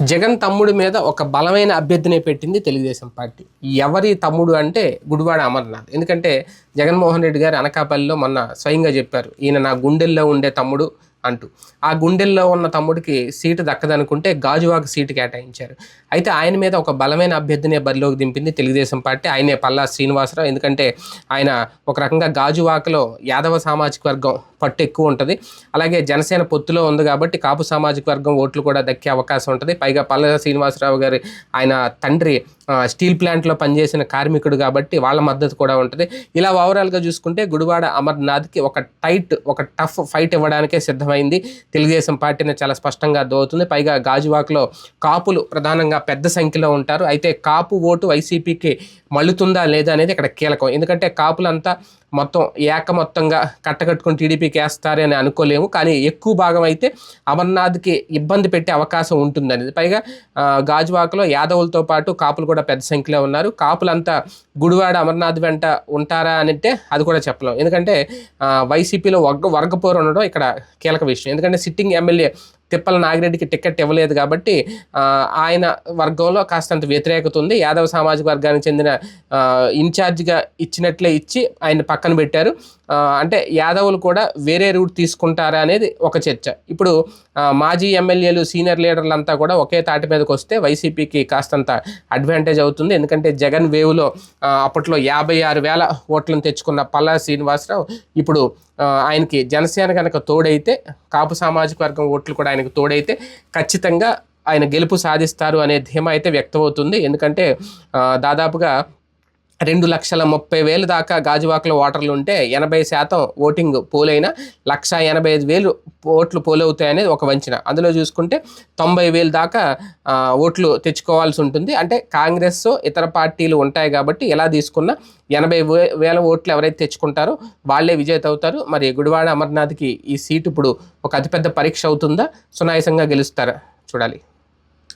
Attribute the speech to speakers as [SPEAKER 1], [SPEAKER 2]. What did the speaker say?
[SPEAKER 1] జగన్ తమ్ముడి మీద ఒక బలమైన అభ్యర్థిని పెట్టింది తెలుగుదేశం పార్టీ. ఎవరి తమ్ముడు అంటే గుడివాడ అమర్నాథ్. ఎందుకంటే జగన్మోహన్ రెడ్డి గారు అనకాపల్లిలో మొన్న స్వయంగా చెప్పారు ఈయన నా గుండెల్లో ఉండే తమ్ముడు అంటూ. ఆ గుండెల్లో ఉన్న తమ్ముడికి సీటు దక్కదనుకుంటే గాజువాక సీటు కేటాయించారు. అయితే ఆయన మీద ఒక బలమైన అభ్యర్థిని బరిలోకి దింపింది తెలుగుదేశం పార్టీ ఆయనే పల్లా శ్రీనివాసరావు. ఎందుకంటే ఆయన ఒక రకంగా గాజువాకలో యాదవ సామాజిక వర్గం పట్టు ఎక్కువ ఉంటుంది. అలాగే జనసేన పొత్తులో ఉంది కాబట్టి కాపు సామాజిక వర్గం ఓట్లు కూడా దక్కే అవకాశం ఉంటుంది. పైగా పల్లా శ్రీనివాసరావు గారి ఆయన తండ్రి స్టీల్ ప్లాంట్లో పనిచేసిన కార్మికుడు కాబట్టి వాళ్ళ మద్దతు కూడా ఉంటుంది. ఇలా ఓవరాల్గా చూసుకుంటే గుడివాడ అమర్నాథ్కి ఒక టైట్ ఒక టఫ్ ఫైట్ ఇవ్వడానికే అర్థమైంది. తెలుగుదేశం పార్టీని చాలా స్పష్టంగా దోవుతుంది పైగా గాజువాక్లో కాపులు ప్రధానంగా పెద్ద సంఖ్యలో ఉంటారు. అయితే కాపు ఓటు వైసీపీకి మళ్ళుతుందా లేదా అనేది ఇక్కడ కీలకం. ఎందుకంటే కాపులంతా మొత్తం ఏక మొత్తంగా కట్టకట్టుకుని టీడీపీకి వేస్తారని అని అనుకోలేము. కానీ ఎక్కువ భాగం అయితే అమర్నాథ్కి ఇబ్బంది పెట్టే అవకాశం ఉంటుందనేది. పైగా గాజువాకలో యాదవులతో పాటు కాపులు కూడా పెద్ద సంఖ్యలో ఉన్నారు. కాపులంతా గుడివాడ అమర్నాథ్ వెంట ఉంటారా అంటే అది కూడా చెప్పలేం. ఎందుకంటే వైసీపీలో వర్గ వర్గపోరు ఉండడం ఇక్కడ కీలక. విషయం. ఎందుకంటే సిట్టింగ్ ఎమ్మెల్యే తిప్పల నాగిరెడ్డికి టికెట్ ఇవ్వలేదు కాబట్టి ఆయన వర్గంలో కాస్తంత వ్యతిరేకత ఉంది. యాదవ సామాజిక వర్గానికి చెందిన ఇన్ఛార్జ్గా ఇచ్చినట్లే ఇచ్చి ఆయన పక్కన పెట్టారు. అంటే యాదవులు కూడా వేరే రూట్ తీసుకుంటారా అనేది ఒక చర్చ. ఇప్పుడు మాజీ ఎమ్మెల్యేలు సీనియర్ లీడర్లు అంతా కూడా ఒకే తాటి మీదకి వస్తే వైసీపీకి కాస్తంత అడ్వాంటేజ్ అవుతుంది. ఎందుకంటే జగన్ వేవ్లో అప్పట్లో యాభై ఆరు వేల ఓట్లను తెచ్చుకున్న పల్లా శ్రీనివాసరావు ఇప్పుడు ఆయనకి జనసేన కనుక తోడైతే కాపు సామాజిక వర్గం ఓట్లు కూడా ఆయనకు తోడైతే ఖచ్చితంగా ఆయన గెలుపు సాధిస్తారు అనే ధీమా అయితే వ్యక్తమవుతుంది. ఎందుకంటే దాదాపుగా రెండు లక్షల ముప్పై వేలు దాకా గాజువాకలో ఓటర్లు ఉంటే ఎనభై శాతం ఓటింగ్ పోలైన లక్ష ఎనభై ఐదు వేలు ఓట్లు పోలవుతాయనేది ఒక వంచన. అందులో చూసుకుంటే తొంభై వేలు దాకా ఓట్లు తెచ్చుకోవాల్సి ఉంటుంది. అంటే కాంగ్రెస్ ఇతర పార్టీలు ఉంటాయి కాబట్టి ఎలా తీసుకున్నా ఎనభై వేల ఓట్లు ఎవరైతే తెచ్చుకుంటారో వాళ్ళే విజేత అవుతారు. మరి గుడివాడ అమర్నాథ్కి ఈ సీటు ఇప్పుడు ఒక అతిపెద్ద పరీక్ష అవుతుందా? సునాయసంగా గెలుస్తారా? చూడాలి.